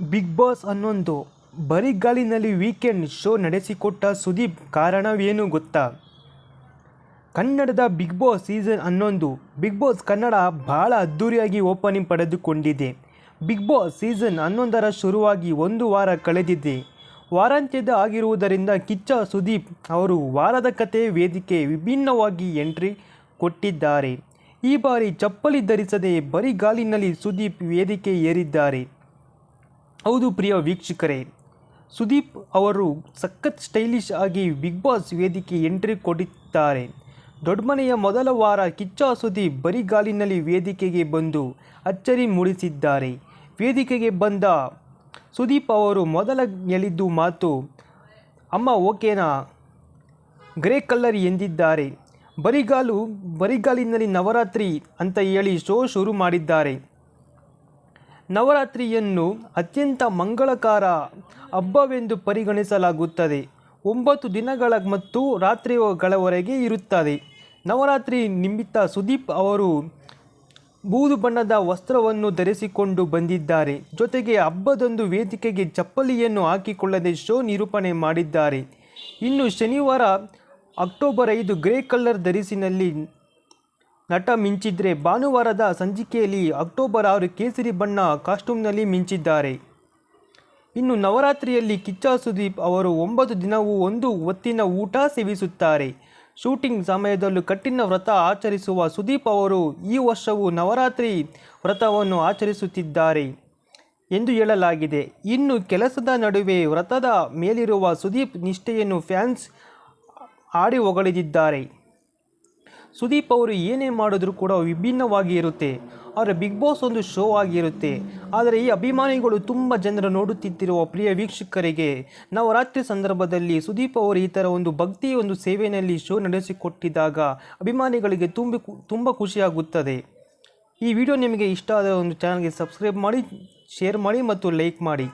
Big Boss ಹನ್ನೊಂದು ಬರಿಗಾಲಿನಲ್ಲಿ weekend show ನಡೆಸಿಕೊಟ್ಟ ಸುದೀಪ್ ಕಾರಣವೇನು ಗೊತ್ತಾ? ಕನ್ನಡದ ಬಿಗ್ ಬಾಸ್ ಸೀಸನ್ ಹನ್ನೊಂದು ಬಿಗ್ ಬಾಸ್ ಕನ್ನಡ ಬಹಳ ಅದ್ಧೂರಿಯಾಗಿ ಓಪನಿಂಗ್ ಪಡೆದುಕೊಂಡಿದೆ. ಬಿಗ್ ಬಾಸ್ ಸೀಸನ್ ಹನ್ನೊಂದರ ಶುರುವಾಗಿ ಒಂದು ವಾರ ಕಳೆದಿದೆ. ವಾರಾಂತ್ಯದ ಆಗಿರುವುದರಿಂದ ಕಿಚ್ಚ ಸುದೀಪ್ ಅವರು ವಾರದ ಕತೆ ವೇದಿಕೆ ವಿಭಿನ್ನವಾಗಿ ಎಂಟ್ರಿ ಕೊಟ್ಟಿದ್ದಾರೆ. ಈ ಬಾರಿ ಚಪ್ಪಲಿ ಧರಿಸದೆ ಬರಿಗಾಲಿನಲ್ಲಿ ಸುದೀಪ್ ವೇದಿಕೆ ಏರಿದ್ದಾರೆ. ಹೌದು ಪ್ರಿಯ ವೀಕ್ಷಕರೇ. ಸುದೀಪ್ ಅವರು ಸಖತ್ ಸ್ಟೈಲಿಶ್ ಆಗಿ ಬಿಗ್ ಬಾಸ್ ವೇದಿಕೆ ಎಂಟ್ರಿ ಕೊಟ್ಟಿದ್ದಾರೆ. ದೊಡ್ಡಮನೆಯ ಮೊದಲ ವಾರ ಕಿಚ್ಚ ಸುದೀಪ್ ಬರಿಗಾಲಿನಲ್ಲಿ ವೇದಿಕೆಗೆ ಬಂದು ಅಚ್ಚರಿ ಮೂಡಿಸಿದ್ದಾರೆ. ವೇದಿಕೆಗೆ ಬಂದ ಸುದೀಪ್ ಅವರು ಮೊದಲ ಎಳಿದ್ದು ಮಾತು, ಅಮ್ಮ, ಓಕೆನಾ? ಗ್ರೇ ಕಲ್ಲರ್ ಎಂದಿದ್ದಾರೆ. ಬರಿಗಾಲು, ಬರಿಗಾಲಿನಲ್ಲಿ ನವರಾತ್ರಿ ಅಂತ ಹೇಳಿ ಶೋ ಶುರು ಮಾಡಿದ್ದಾರೆ. ನವರಾತ್ರಿಯನ್ನು ಅತ್ಯಂತ ಮಂಗಳಕಾರ ಹಬ್ಬವೆಂದು ಪರಿಗಣಿಸಲಾಗುತ್ತದೆ. ಒಂಬತ್ತು ದಿನಗಳ ಮತ್ತು ರಾತ್ರಿಗಳವರೆಗೆ ಇರುತ್ತದೆ. ನವರಾತ್ರಿ ನಿಮಿತ್ತ ಸುದೀಪ್ ಅವರು ಬೂದು ಬಣ್ಣದ ವಸ್ತ್ರವನ್ನು ಧರಿಸಿಕೊಂಡು ಬಂದಿದ್ದಾರೆ. ಜೊತೆಗೆ ಹಬ್ಬದಂದು ವೇದಿಕೆಗೆ ಚಪ್ಪಲಿಯನ್ನು ಹಾಕಿಕೊಳ್ಳದೆ ಶೋ ನಿರೂಪಣೆ ಮಾಡಿದ್ದಾರೆ. ಇನ್ನು ಶನಿವಾರ ಅಕ್ಟೋಬರ್ ಐದು ಗ್ರೇ ಕಲರ್ ಧರಿಸಿನಲ್ಲಿ ನಟ ಮಿಂಚಿದ್ರೆ ಭಾನುವಾರದ ಸಂಚಿಕೆಯಲ್ಲಿ ಅಕ್ಟೋಬರ್ ಆರು ಕೇಸರಿ ಬಣ್ಣ ಕಾಸ್ಟ್ಯೂಮ್ನಲ್ಲಿ ಮಿಂಚಿದ್ದಾರೆ. ಇನ್ನು ನವರಾತ್ರಿಯಲ್ಲಿ ಕಿಚ್ಚ ಸುದೀಪ್ ಅವರು ಒಂಬತ್ತು ದಿನವೂ ಒಂದು ಹೊತ್ತಿನ ಊಟ ಸೇವಿಸುತ್ತಾರೆ. ಶೂಟಿಂಗ್ ಸಮಯದಲ್ಲೂ ಕಠಿಣ ವ್ರತ ಆಚರಿಸುವ ಸುದೀಪ್ ಅವರು ಈ ವರ್ಷವೂ ನವರಾತ್ರಿ ವ್ರತವನ್ನು ಆಚರಿಸುತ್ತಿದ್ದಾರೆ ಎಂದು ಹೇಳಲಾಗಿದೆ. ಇನ್ನು ಕೆಲಸದ ನಡುವೆ ವ್ರತದ ಮೇಲಿರುವ ಸುದೀಪ್ ನಿಷ್ಠೆಯನ್ನು ಫ್ಯಾನ್ಸ್ ಆಡಿ ಹೊಗಳಿದ್ದಾರೆ. ಸುದೀಪ್ ಅವರು ಏನೇ ಮಾಡಿದ್ರು ಕೂಡ ವಿಭಿನ್ನವಾಗಿ ಇರುತ್ತೆ. ಆದರೆ ಬಿಗ್ ಬಾಸ್ ಒಂದು ಶೋ ಆಗಿರುತ್ತೆ. ಆದರೆ ಈ ಅಭಿಮಾನಿಗಳು ತುಂಬ ಜನರು ನೋಡುತ್ತಿದ್ದಿರುವ ಪ್ರಿಯ ವೀಕ್ಷಕರಿಗೆ, ನವರಾತ್ರಿ ಸಂದರ್ಭದಲ್ಲಿ ಸುದೀಪ್ ಅವರು ಈ ಥರ ಒಂದು ಭಕ್ತಿ ಒಂದು ಸೇವೆಯಲ್ಲಿ ಶೋ ನಡೆಸಿಕೊಟ್ಟಿದ್ದಾಗ ಅಭಿಮಾನಿಗಳಿಗೆ ತುಂಬ ತುಂಬ ಖುಷಿಯಾಗುತ್ತದೆ ಈ ವಿಡಿಯೋ ನಿಮಗೆ ಇಷ್ಟ ಆದ ಒಂದು ಚಾನಲ್ಗೆ ಸಬ್ಸ್ಕ್ರೈಬ್ ಮಾಡಿ ಶೇರ್ ಮಾಡಿ ಮತ್ತು ಲೈಕ್ ಮಾಡಿ.